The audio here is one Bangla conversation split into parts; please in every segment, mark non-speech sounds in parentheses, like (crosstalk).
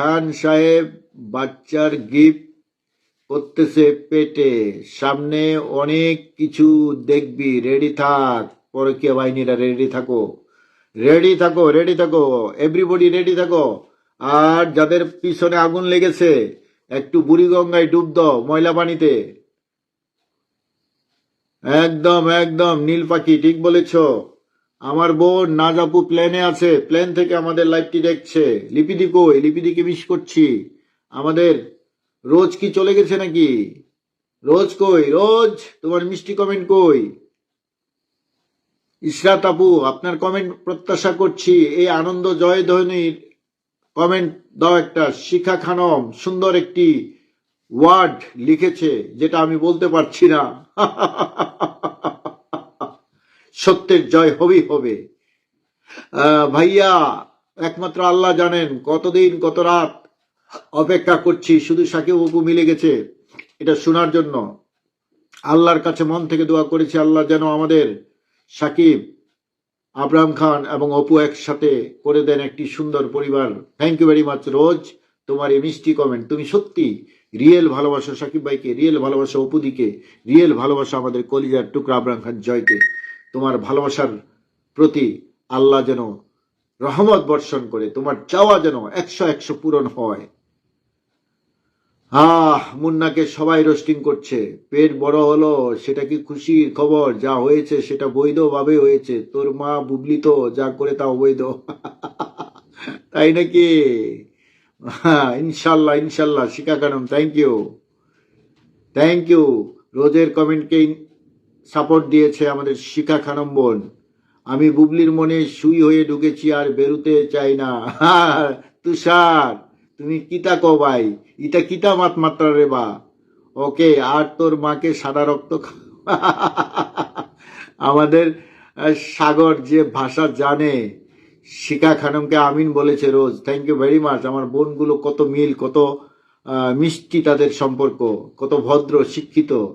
খান সাহেব বাচ্চার গিফট করতেছে পেটে। সামনে অনেক কিছু দেখবি। রেডি থাক। পরকীয় বাহিনীরা রেডি থাকো। রেডি থাকো রেডি থাকো। এভরিবডি রেডি থাকো। আর যাদের পিছনে আগুন লেগেছে, একটু বুড়িগঙ্গায় ডুব দাও ময়লা পানিতে। একদম একদম, নীল পাখি, ঠিক বলেছ। আমার বোন নাজাপু প্লেনে আছে। প্লেন থেকে আমাদের লাইভটি দেখছে। লিপিদি কই? লিপিদিকে মিস করছি। আমাদের রোজ কি চলে গেছে নাকি? রোজ কই? রোজ? তোমার মিষ্টি কমেন্ট কই? ইশরাত আপু, আপনার কমেন্ট প্রত্যাশা করছি। এই আনন্দ জয় ধ্বনির কমেন্ট দাও একটা। শিখা খানম, সুন্দর একটি ওয়ার্ড লিখেছে, যেটা আমি বলতে পারছি না। (laughs) সত্যের জয় হবেই হবে। ভাইয়া, একমাত্র আল্লাহ জানেন কতদিন, কত রাত অপেক্ষা করছি, শুধু সাকিব অপু মিলে গেছে, এটা শোনার জন্য। আল্লাহর কাছে মন থেকে দোয়া করেছি, আল্লাহ যেন আমাদের সাকিব আবরাম খান এবং অপু একসাথে করে দেন একটি সুন্দর পরিবার। Thank you very much Rose তোমার এই মিষ্টি কমেন্ট তুমি সত্যি রিয়েল ভালোবাসা সাকিব ভাইকে, রিয়েল ভালোবাসা অপুদিকে, রিয়েল ভালোবাসা আমাদের কলিজার টুকরা আবরাম খান জয়কে। তোমার ভালোবাসার প্রতি আল্লাহ যেন রহমত বর্ষণ করে, তোমার চাওয়া যেন একশো একশো পূরণ হয়। আহ, মুন্নাকে সবাই রোস্টিং করছে। পেট বড় হলো, সেটা কি খুশির খবর? যা হয়েছে সেটা বৈধভাবে হয়েছে। তোর মা বুবলি তো, যা করে তা অবৈধ (laughs) তাই নাকি? ইনশাল্লাহ ইনশাল্লাহ Shikha Khanam thank you thank you রোজের কমেন্টকে সাপোর্ট দিয়েছে আমাদের শিখা খানম বোন। আমি বুবলির মনে সুই হয়ে ঢুকেছি আর বেরুতে চাই না। (laughs) তুষার, তুমি কিতা কো ভাই? ইটা কিতা মাত মাত্রা রে বা? ওকে, আর তোর মাকে সাদা রক্ত (laughs) আমাদের সাগর যে ভাষা জানে, শিখা খানমকে আমিন বলেছে Rose. Thank you very much আমার বোনগুলো কত মিল, কত মিষ্টি তাদের সম্পর্ক, কত ভদ্র, শিক্ষিত।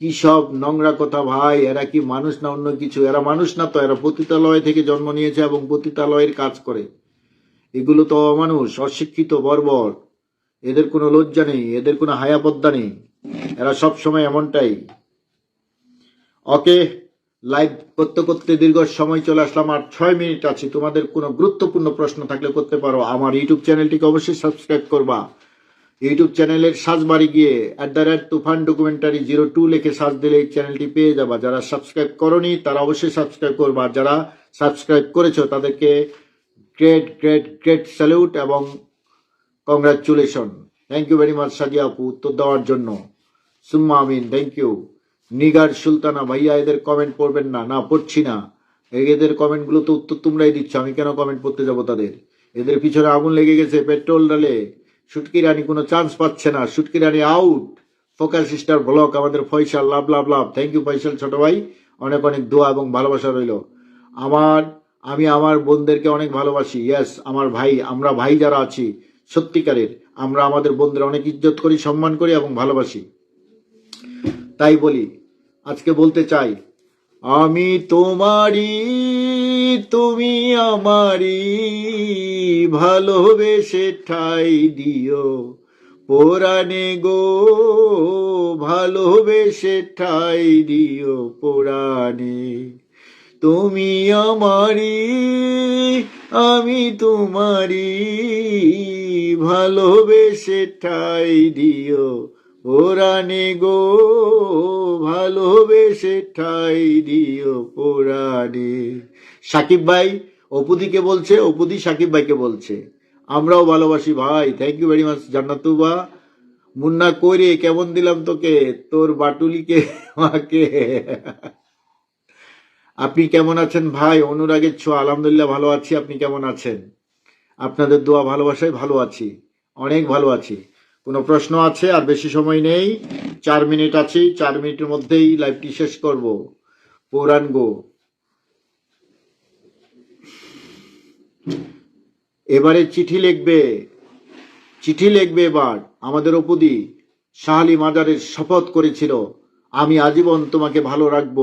কি সব নোংরা কথা ভাই? এরা কি মানুষ না অন্য কিছু? এরা মানুষ না তো? এরা পতিতালয় থেকে জন্ম নিয়েছে এবং পতিতালয়ের কাজ করে। এগুলো তো অমানুষ, অশিক্ষিত, বর্বর। এদের কোনো লজ্জা নেই, এদের কোনো হায়াপদ্দা নেই। এরা সব সময় এমনটাই। ওকে, লাইভ করতে করতে দীর্ঘ সময় চলে আসলাম আর ছয় মিনিট আছে। তোমাদের কোনো গুরুত্বপূর্ণ প্রশ্ন থাকলে করতে পারো। আমার ইউটিউব চ্যানেলটিকে অবশ্যই সাবস্ক্রাইব করবা। ইউটিউব চ্যানেলের সার্চবারে গিয়ে at the rate Toofan documentary zero two লিখে সার্চ দিলে এই চ্যানেলটি পেয়ে যাবা। যারা সাবস্ক্রাইব করনি, তারা অবশ্যই সাবস্ক্রাইব করবা। আর যারা সাবস্ক্রাইব করেছ, তাদেরকে গ্রেট গ্রেট গ্রেট স্যালিউট এবং congratulation thank you very much Sadia আপু উত্তর দেওয়ার জন্য। সুম্মা আমিন থ্যাংক ইউ নিগার সুলতানা, ভাইয়া, এদের কমেন্ট পড়বেন না। না, পড়ছি না। এদের কমেন্টগুলো তো উত্তর তোমরাই দিচ্ছ। আমি কেন কমেন্ট পড়তে যাব তাদের? এদের পিছনে আগুন লেগে গেছে, পেট্রোল ডালে সুটকি রানী কোনো চান্স পাচ্ছে না। সুটকি রানী আউট ফোকাস স্টার ব্লক আমাদের Faisal love love love thank you Faisal, ছোট ভাই। অনেক অনেক দোয়া এবং ভালোবাসা রইল। আমার, আমি আমার বোনদেরকে অনেক ভালোবাসি। ইয়াস আমার ভাই, আমরা ভাই যারা আছি, সত্যিকারের, আমরা আমাদের বোনদের অনেক ইজ্জত করি, সম্মান করি এবং ভালোবাসি। তাই বলি, আজকে বলতে চাই, আমি তোমারই তুমি আমারই ভালোবেসে ঠাই দিও। পোরানে গো, ভালোবেসে ঠাই দিও পোরানে তুমি আমারি আমি তোমারই ভালোবেসে ঠাই দিও। পোরানে গো, ভালোবেসে ঠাই দিও পোরানে সাকিব ভাই, অপুদিকে বলছে, অপুদি সাকিব ভাইকে বলছে। আমরাও ভালোবাসি ভাই থ্যাংক ইউ ভেরি মাচ জান্নাতুবা। মুন্না কইরে কেমন দিলাম তোকে? তোর বাটুলিকে (laughs) আমাকে আপনি কেমন আছেন ভাই? অনুরাগের ছোঁয়া, আলহামদুলিল্লাহ ভালো আছি, আপনি কেমন আছেন? আপনাদের দোয়া ভালোবাসায় ভালো আছি, অনেক ভালো আছি। কোনো প্রশ্ন আছে? আর বেশি সময় নেই। চার মিনিট আছি, চার মিনিটের মধ্যেই লাইভটি শেষ করব। পৌরাণ এবারে চিঠি লিখবে চিঠি লিখবে এবার আমাদের অপুদি। শাহালি মাজারের শপথ করেছিল, আমি আজীবন তোমাকে ভালো রাখব।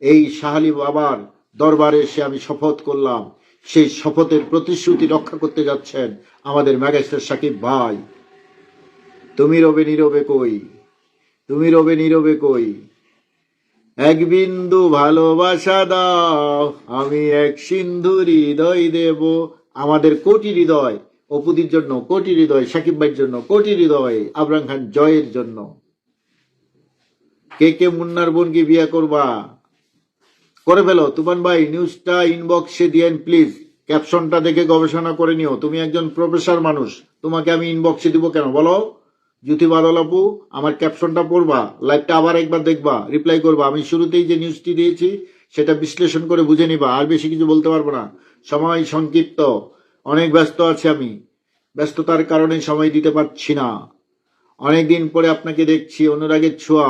এই শাহালি বাবার দরবারে এসে আমি শপথ করলাম। সেই শপথের প্রতিশ্রুতি রক্ষা করতে যাচ্ছেন আমাদের ম্যাগেস্টার সাকিব ভাই। তুমি রবে নীরবে কই? তুমি রবে নীরবে কই? এক বিন্দু ভালোবাসা দাও, আমি এক সিন্ধু হৃদয় দেব। আমাদের কোটি হৃদয়, অপুদির জন্য কোটি হৃদয়, সাকিব ভাইয়ের জন্য কোটি হৃদয়, আবরাম খান জয়ের জন্য। কে কে মুন্নার বোনকে বিয়ে করবা? করে ফেলো। তুফান ভাই, নিউজটা ইনবক্সে দিয়েন প্লিজ ক্যাপশনটা দেখে গবেষণা করে নিও। তুমি একজন প্রফেসর মানুষ, তোমাকে আমি ইনবক্সে দিব কেন? বলো। জ্যোতি বাদল আপু, আমার ক্যাপশনটা পড়বা লাইভটা আবার একবার দেখবা রিপ্লাই করবা। আমি শুরুতেই যে নিউজটি দিয়েছি, সেটা বিশ্লেষণ করে বুঝে নিবা, আর বেশি কিছু বলতে পারব না। সময় সংক্ষিপ্ত, অনেক ব্যস্ত আছি আমি। ব্যস্ততার কারণে সময় দিতে পারছি না। অনেক দিন পরে আপনাকে দেখছি, অনুরাগের ছোঁয়া।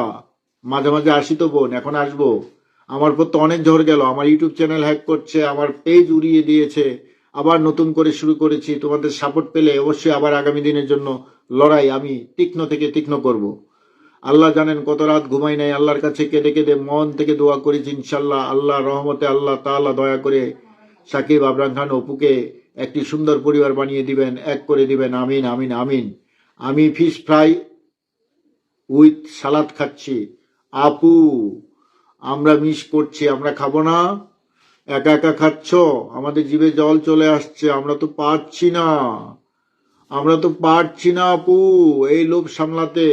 মাঝে মাঝে আসি তো বোন, এখন আসব। আমার উপর তো অনেক ঝড় গেল, আমার ইউটিউব চ্যানেল হ্যাক করছে, আমার পেজ উড়িয়ে দিয়েছে। আবার নতুন করে শুরু করেছি, তোমাদের সাপোর্ট পেলে অবশ্যই আবার আগামী দিনের জন্য লড়াই আমি তীক্ষ্ণ থেকে তীক্ষ্ণ করব। আল্লাহ জানেন, কত রাত ঘুমাই নাই, আল্লাহর কাছে কেঁদে কেঁদে মন থেকে দোয়া করেছি ইনশাল্লাহ আল্লাহ রহমতে আল্লাহ তাআলা দয়া করে সাকিব আবরাম খান অপুকে একটি সুন্দর পরিবার বানিয়ে দিবেন, এক করে দিবেন, আমিন আমিন আমিন। আমি ফিশ ফ্রাই উইথ সালাদ খাচ্ছি। আপু, আমরা মিস করছি, আমরা খাব না। একা একা খাচ্ছ, আমাদের জিভে জল চলে আসছে, আমরা তো পাচ্ছি না। আমরা তো পারছি না আপু, এই লোভ সামলাতে।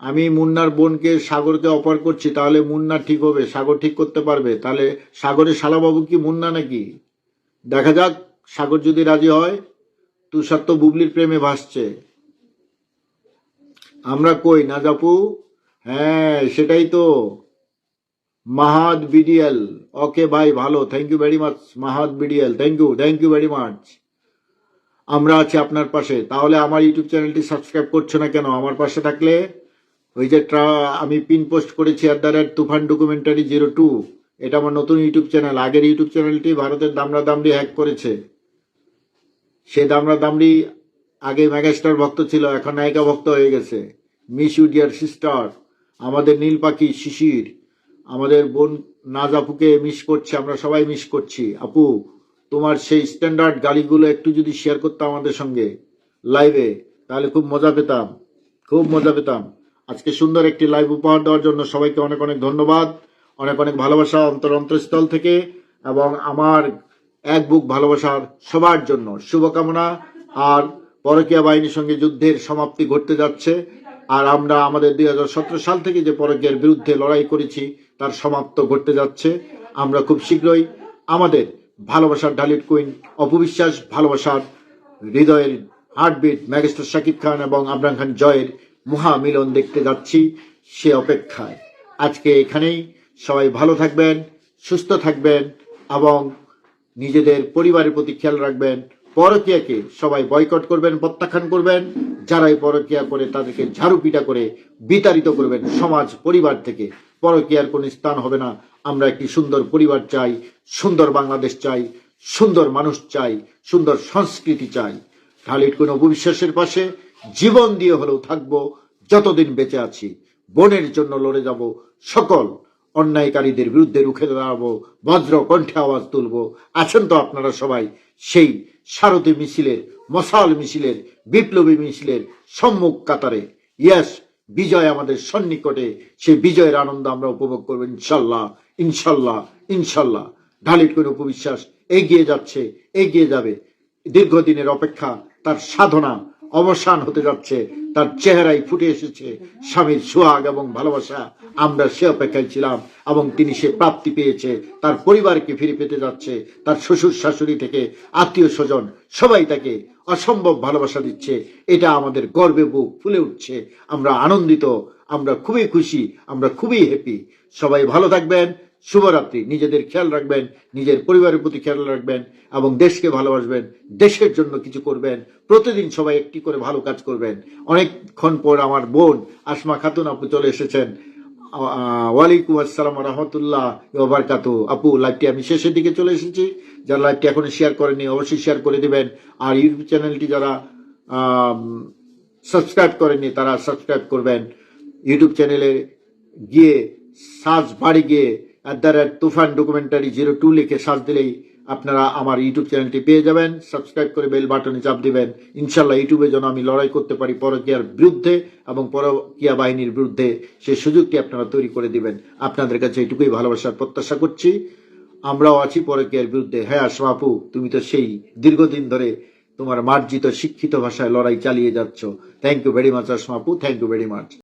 আমি মুন্নার বোনকে সাগরকে অপার করছি, তাহলে মুন্না ঠিক হবে, সাগর ঠিক করতে পারবে। তাহলে সাগরের শালাবাবু কি মুন্না নাকি? দেখা যাক, সাগর যদি রাজি হয়, তুষার তো বুবলির প্রেমে ভাসছে। আমরা কই, না জাপু হ্যাঁ সেটাই তো। মাহাদ বিডিএল। ওকে, ভাই, ভালো। Thank you very much Mahad BDL. Thank you thank you very much আমরা আছি আপনার পাশে। তাহলে আমার ইউটিউব চ্যানেলটি সাবস্ক্রাইব করছ না কেন? আমার পাশে থাকলে ওই যে আমি পিন পোস্ট করেছি at the rate Toofan documentary zero two এটা আমার নতুন ইউটিউব চ্যানেল। আগের ইউটিউব চ্যানেলটি ভারতের দামরা দামড়ি হ্যাক করেছে। সে দামরা দামড়ি আগে মেগাস্টার ভক্ত ছিল, এখন নায়িকা ভক্ত হয়ে গেছে। মিস ইউ ডিয়ার সিস্টার আমাদের নীল পাখি শিশির, আমাদের বোন নাজ আপুকে মিস করছে, আমরা সবাই মিস করছি। আপু তোমার সেই স্ট্যান্ডার্ড গাড়িগুলো একটু যদি শেয়ার করতাম আমাদের সঙ্গে লাইভে তাহলে খুব মজা পেতাম, খুব মজা পেতাম। আজকে সুন্দর একটি লাইভ উপহার দেওয়ার জন্য সবাইকে অনেক অনেক ধন্যবাদ, অনেক অনেক ভালোবাসা অন্তর অন্তরস্থল থেকে এবং আমার এক বুক ভালোবাসার সবার জন্য শুভকামনা। আর পরকীয়া বাহিনীর সঙ্গে যুদ্ধের সমাপ্তি ঘটতে যাচ্ছে, আর আমরা আমাদের দুই হাজার সতেরো সাল থেকে যে পরকীয়ার বিরুদ্ধে লড়াই করেছি, তার সমাপ্ত ঘটতে যাচ্ছে। আমরা খুব শীঘ্রই আমাদের ভালোবাসার ডালিট কুইন, অপবিশ্বাস ভালোবাসার হৃদয়ের হার্টবিট ম্যাগেস্টার শাকিব খান এবং আবরাম খান জয়ের মহামিলন দেখতে যাচ্ছি সে অপেক্ষায়। আজকে এখানেই সবাই ভালো থাকবেন, সুস্থ থাকবেন এবং নিজেদের পরিবারের প্রতি খেয়াল রাখবেন। পরকীয়াকে সবাই বয়কট করবেন, প্রত্যাখ্যান করবেন। যারাই পরকীয়া করে তাদেরকে ঝাড়ু পিটা করে বিতাড়িত করবেন সমাজ পরিবার থেকে। পরকীয়ার কোনো স্থান হবে না। আমরা একটি সুন্দর পরিবার চাই, সুন্দর বাংলাদেশ চাই, সুন্দর মানুষ চাই, সুন্দর সংস্কৃতি চাই। খালিদ কোন অবিশ্বাসের পাশে জীবন দিয়ে হলেও থাকব, যতদিন বেঁচে আছি। বোনের জন্য লড়ে যাব, সকল অন্যায়কারীদের বিরুদ্ধে রুখে দাঁড়াবো বজ্র কণ্ঠে আওয়াজ তুলব। আছেন তো আপনারা সবাই, সেই সারথী মিছিলের, মশাল মিছিলের, বিপ্লবী মিছিলের সম্মুখ কাতারে। ইয়াস, বিজয় আমাদের সন্নিকটে, সেই বিজয়ের আনন্দ আমরা উপভোগ করব ইনশাল্লাহ। ইনশাল্লাহ ইনশাল্লাহ। ঢালির কোন উপবিশ্বাস এগিয়ে যাচ্ছে এগিয়ে যাবে। দীর্ঘদিনের অপেক্ষা তার সাধনা। অবসান হতে যাচ্ছে, তার চেহারায় ফুটে এসেছে স্বামীর সোহাগ এবং ভালোবাসা। আমরা সে অপেক্ষায় ছিলাম এবং তিনি সে প্রাপ্তি পেয়েছে, তার পরিবারকে ফিরে পেতে যাচ্ছে, তার শ্বশুর শাশুড়ি থেকে আত্মীয় স্বজন সবাই তাকে অসম্ভব ভালোবাসা দিচ্ছে। এটা আমাদের গর্বে বুক ফুলে উঠছে। আমরা আনন্দিত, আমরা খুবই খুশি, আমরা খুবই হ্যাপি সবাই ভালো থাকবেন শুভরাত্রি। নিজেদের খেয়াল রাখবেন, নিজের পরিবারের প্রতি খেয়াল রাখবেন এবং দেশকে ভালোবাসবেন, দেশের জন্য কিছু করবেন, প্রতিদিন সবাই একটি করে ভালো কাজ করবেন। অনেকক্ষণ পর আমার বোন আসমা খাতুন আপু চলে এসেছেন। ওয়ালাইকুম আসসালাম রহমতুল্লাহ বারকাতু আপু, লাইভটি আমি শেষের দিকে চলে এসেছি। যারা লাইভটি এখনও শেয়ার করেনি অবশ্যই শেয়ার করে দিবেন। আর ইউটিউব চ্যানেলটি যারা সাবস্ক্রাইব করেনি তারা সাবস্ক্রাইব করবেন। ইউটিউব চ্যানেলে গিয়ে সার্চ বাড়ি গিয়ে at the rate Toofan documentary zero two লিখে সার্চ দিলেই আপনারা আমার ইউটিউব চ্যানেলটি পেয়ে যাবেন। সাবস্ক্রাইব করে বেল বাটনে চাপ দিবেন। ইনশাল্লাহ ইউটিউবে যেন আমি লড়াই করতে পারি পরকীয়ার বিরুদ্ধে এবং পরকীয়া বাহিনীর বিরুদ্ধে সেই সুযোগটি আপনারা তৈরি করে দিবেন। আপনাদের কাছে এটুকুই ভালোবাসার প্রত্যাশা করছি। আমরাও আছি পরকীয়ার বিরুদ্ধে। হ্যাঁ আপু, তুমি তো সেই দীর্ঘদিন ধরে তোমার মার্জিত শিক্ষিত ভাষায় লড়াই চালিয়ে যাচ্ছ। Thank you very much Asma আপু। Thank you very much